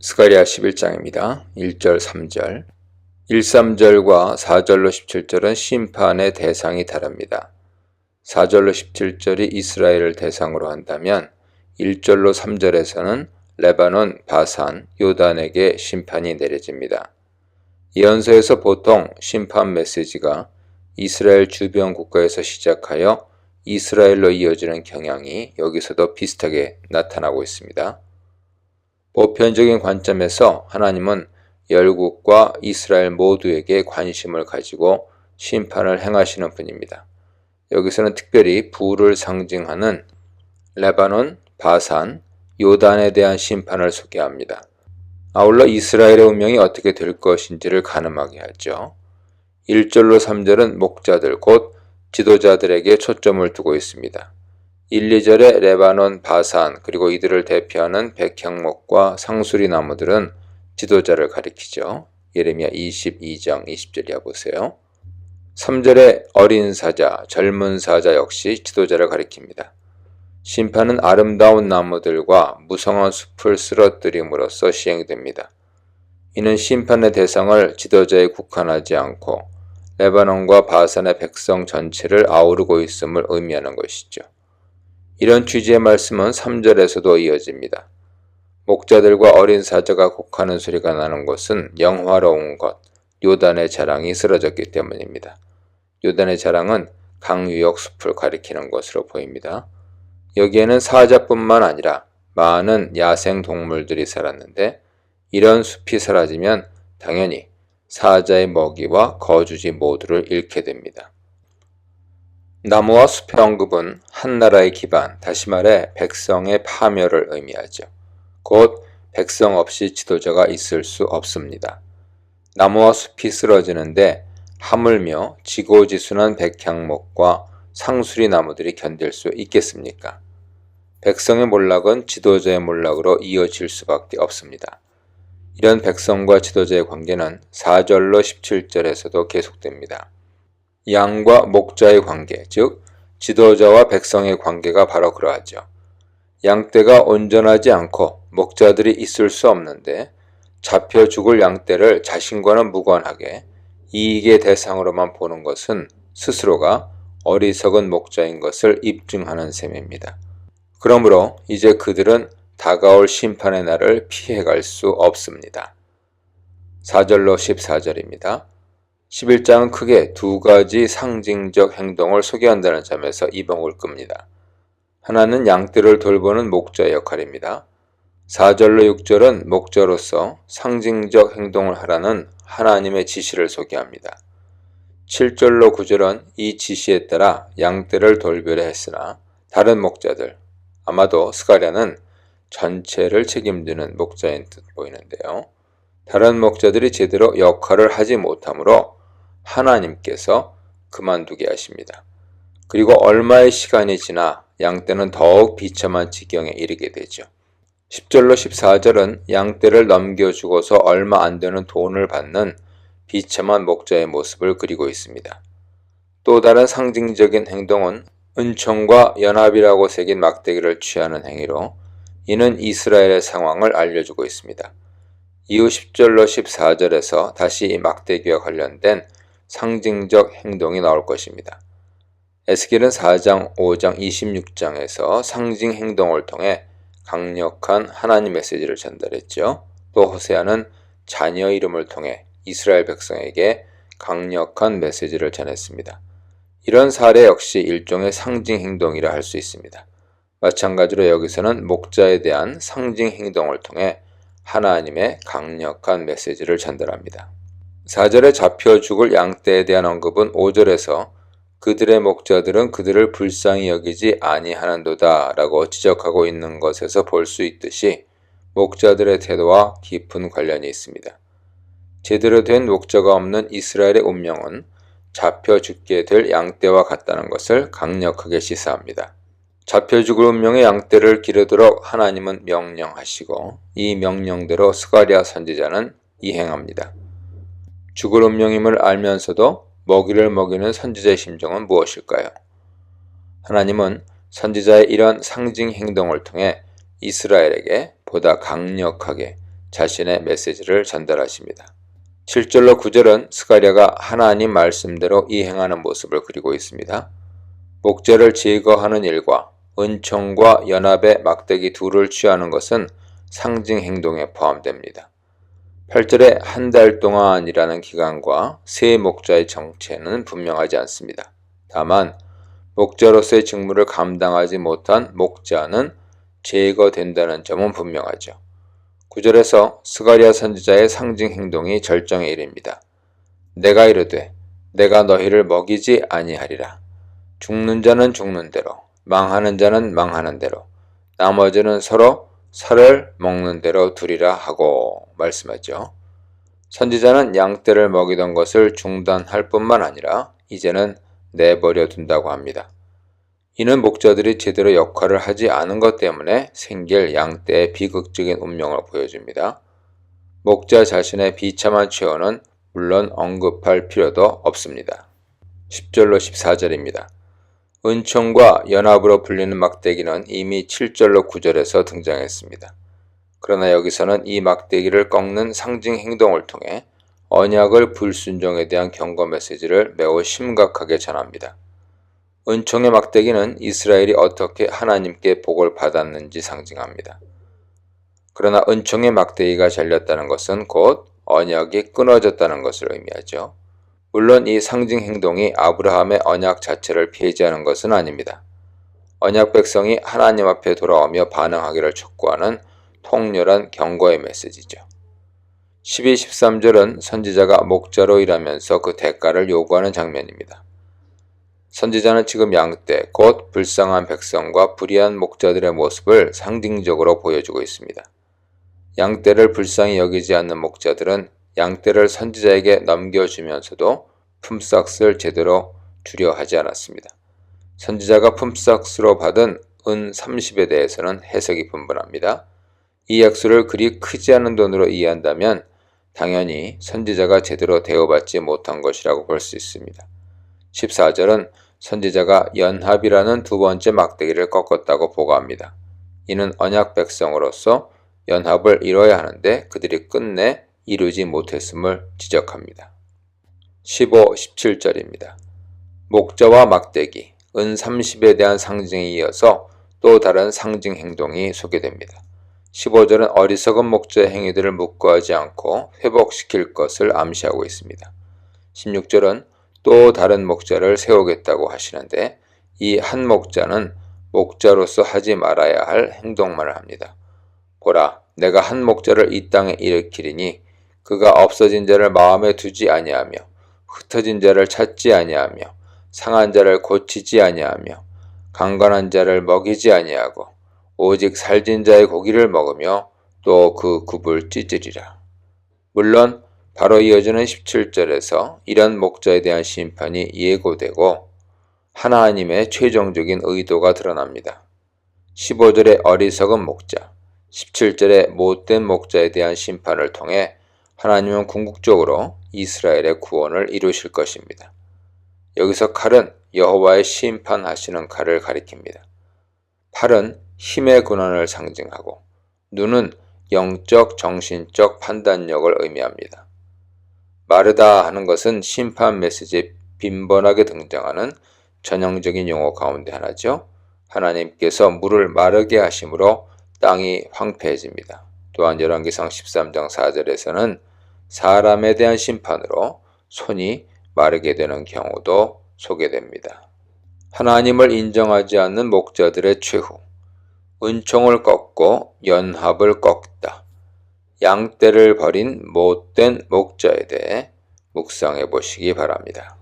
스가리아 11장입니다. 1절 3절 1, 3절과 4절로 17절은 심판의 대상이 다릅니다. 4절로 17절이 이스라엘을 대상으로 한다면 1절로 3절에서는 레바논, 바산, 요단에게 심판이 내려집니다. 예언서에서 보통 심판 메시지가 이스라엘 주변 국가에서 시작하여 이스라엘로 이어지는 경향이 여기서도 비슷하게 나타나고 있습니다. 보편적인 관점에서 하나님은 열국과 이스라엘 모두에게 관심을 가지고 심판을 행하시는 분입니다. 여기서는 특별히 부를 상징하는 레바논, 바산, 요단에 대한 심판을 소개합니다. 아울러 이스라엘의 운명이 어떻게 될 것인지를 가늠하게 하죠. 1절로 3절은 목자들 곧 지도자들에게 초점을 두고 있습니다. 1, 2절의 레바논, 바산 그리고 이들을 대표하는 백향목과 상수리 나무들은 지도자를 가리키죠. 예레미야 22장 20절이야 보세요. 3절의 어린 사자, 젊은 사자 역시 지도자를 가리킵니다. 심판은 아름다운 나무들과 무성한 숲을 쓰러뜨림으로써 시행됩니다. 이는 심판의 대상을 지도자에 국한하지 않고 레바논과 바산의 백성 전체를 아우르고 있음을 의미하는 것이죠. 이런 취지의 말씀은 3절에서도 이어집니다. 목자들과 어린 사자가 곡하는 소리가 나는 것은 영화로운 것, 요단의 자랑이 쓰러졌기 때문입니다. 요단의 자랑은 강유역 숲을 가리키는 것으로 보입니다. 여기에는 사자뿐만 아니라 많은 야생 동물들이 살았는데 이런 숲이 사라지면 당연히 사자의 먹이와 거주지 모두를 잃게 됩니다. 나무와 숲의 언급은 한 나라의 기반, 다시 말해 백성의 파멸을 의미하죠. 곧 백성 없이 지도자가 있을 수 없습니다. 나무와 숲이 쓰러지는데 하물며 지고지순한 백향목과 상수리 나무들이 견딜 수 있겠습니까? 백성의 몰락은 지도자의 몰락으로 이어질 수밖에 없습니다. 이런 백성과 지도자의 관계는 4절로 17절에서도 계속됩니다. 양과 목자의 관계, 즉 지도자와 백성의 관계가 바로 그러하죠. 양떼가 온전하지 않고 목자들이 있을 수 없는데 잡혀 죽을 양떼를 자신과는 무관하게 이익의 대상으로만 보는 것은 스스로가 어리석은 목자인 것을 입증하는 셈입니다. 그러므로 이제 그들은 다가올 심판의 날을 피해갈 수 없습니다. 4절로 14절입니다. 11장은 크게 두 가지 상징적 행동을 소개한다는 점에서 이봉을 끕니다. 하나는 양떼를 돌보는 목자의 역할입니다. 4절로 6절은 목자로서 상징적 행동을 하라는 하나님의 지시를 소개합니다. 7절로 9절은 이 지시에 따라 양떼를 돌보려 했으나 다른 목자들, 아마도 스가랴는 전체를 책임지는 목자인 듯 보이는데요. 다른 목자들이 제대로 역할을 하지 못하므로 하나님께서 그만두게 하십니다. 그리고 얼마의 시간이 지나 양떼는 더욱 비참한 지경에 이르게 되죠. 10절로 14절은 양떼를 넘겨주고서 얼마 안 되는 돈을 받는 비참한 목자의 모습을 그리고 있습니다. 또 다른 상징적인 행동은 은총과 연합이라고 새긴 막대기를 취하는 행위로 이는 이스라엘의 상황을 알려주고 있습니다. 이후 10절로 14절에서 다시 이 막대기와 관련된 상징적 행동이 나올 것입니다. 에스겔은 4장, 5장, 26장에서 상징 행동을 통해 강력한 하나님 메시지를 전달했죠. 또 호세아는 자녀 이름을 통해 이스라엘 백성에게 강력한 메시지를 전했습니다. 이런 사례 역시 일종의 상징 행동이라 할 수 있습니다. 마찬가지로 여기서는 목자에 대한 상징 행동을 통해 하나님의 강력한 메시지를 전달합니다. 4절에 잡혀 죽을 양떼에 대한 언급은 5절에서 그들의 목자들은 그들을 불쌍히 여기지 아니하는도다 라고 지적하고 있는 것에서 볼 수 있듯이 목자들의 태도와 깊은 관련이 있습니다. 제대로 된 목자가 없는 이스라엘의 운명은 잡혀 죽게 될 양떼와 같다는 것을 강력하게 시사합니다. 잡혀 죽을 운명의 양떼를 기르도록 하나님은 명령하시고 이 명령대로 스가리아 선지자는 이행합니다. 죽을 운명임을 알면서도 먹이를 먹이는 선지자의 심정은 무엇일까요? 하나님은 선지자의 이런 상징 행동을 통해 이스라엘에게 보다 강력하게 자신의 메시지를 전달하십니다. 7절로 9절은 스가랴가 하나님 말씀대로 이행하는 모습을 그리고 있습니다. 목재를 제거하는 일과 은총과 연합의 막대기 둘을 취하는 것은 상징 행동에 포함됩니다. 8절에 한 달 동안이라는 기간과 세 목자의 정체는 분명하지 않습니다. 다만 목자로서의 직무를 감당하지 못한 목자는 제거된다는 점은 분명하죠. 9절에서 스가리아 선지자의 상징 행동이 절정에 이릅니다. 내가 이르되 내가 너희를 먹이지 아니하리라. 죽는 자는 죽는 대로 망하는 자는 망하는 대로 나머지는 서로 살을 먹는 대로 두리라 하고 말씀하죠. 선지자는 양떼를 먹이던 것을 중단할 뿐만 아니라 이제는 내버려 둔다고 합니다. 이는 목자들이 제대로 역할을 하지 않은 것 때문에 생길 양떼의 비극적인 운명을 보여줍니다. 목자 자신의 비참한 최후는 물론 언급할 필요도 없습니다. 10절로 14절입니다. 은총과 연합으로 불리는 막대기는 이미 7절로 9절에서 등장했습니다. 그러나 여기서는 이 막대기를 꺾는 상징 행동을 통해 언약을 불순종에 대한 경고 메시지를 매우 심각하게 전합니다. 은총의 막대기는 이스라엘이 어떻게 하나님께 복을 받았는지 상징합니다. 그러나 은총의 막대기가 잘렸다는 것은 곧 언약이 끊어졌다는 것을 의미하죠. 물론 이 상징 행동이 아브라함의 언약 자체를 폐지하는 것은 아닙니다. 언약 백성이 하나님 앞에 돌아오며 반응하기를 촉구하는 통렬한 경고의 메시지죠. 12, 13절은 선지자가 목자로 일하면서 그 대가를 요구하는 장면입니다. 선지자는 지금 양떼, 곧 불쌍한 백성과 불의한 목자들의 모습을 상징적으로 보여주고 있습니다. 양떼를 불쌍히 여기지 않는 목자들은 양떼를 선지자에게 넘겨주면서도 품삯을 제대로 주려 하지 않았습니다. 선지자가 품삯으로 받은 은 30에 대해서는 해석이 분분합니다. 이 액수를 그리 크지 않은 돈으로 이해한다면 당연히 선지자가 제대로 대우받지 못한 것이라고 볼 수 있습니다. 14절은 선지자가 연합이라는 두 번째 막대기를 꺾었다고 보고합니다. 이는 언약 백성으로서 연합을 이뤄야 하는데 그들이 끝내 이루지 못했음을 지적합니다. 15, 17절입니다. 목자와 막대기, 은 30에 대한 상징에 이어서 또 다른 상징 행동이 소개됩니다. 15절은 어리석은 목자의 행위들을 묵고하지 않고 회복시킬 것을 암시하고 있습니다. 16절은 또 다른 목자를 세우겠다고 하시는데 이 한 목자는 목자로서 하지 말아야 할 행동만을 합니다. 보라, 내가 한 목자를 이 땅에 일으키리니 그가 없어진 자를 마음에 두지 아니하며 흩어진 자를 찾지 아니하며 상한 자를 고치지 아니하며 강건한 자를 먹이지 아니하고 오직 살진 자의 고기를 먹으며 또 그 굽을 찢으리라. 물론 바로 이어지는 17절에서 이런 목자에 대한 심판이 예고되고 하나님의 최종적인 의도가 드러납니다. 15절의 어리석은 목자, 17절의 못된 목자에 대한 심판을 통해 하나님은 궁극적으로 이스라엘의 구원을 이루실 것입니다. 여기서 칼은 여호와의 심판하시는 칼을 가리킵니다. 팔은 힘의 근원을 상징하고 눈은 영적, 정신적 판단력을 의미합니다. 마르다 하는 것은 심판 메시지에 빈번하게 등장하는 전형적인 용어 가운데 하나죠. 하나님께서 물을 마르게 하심으로 땅이 황폐해집니다. 또한 열왕기상 13장 4절에서는 사람에 대한 심판으로 손이 마르게 되는 경우도 소개됩니다. 하나님을 인정하지 않는 목자들의 최후, 은총을 꺾고 연합을 꺾다, 양떼를 버린 못된 목자에 대해 묵상해 보시기 바랍니다.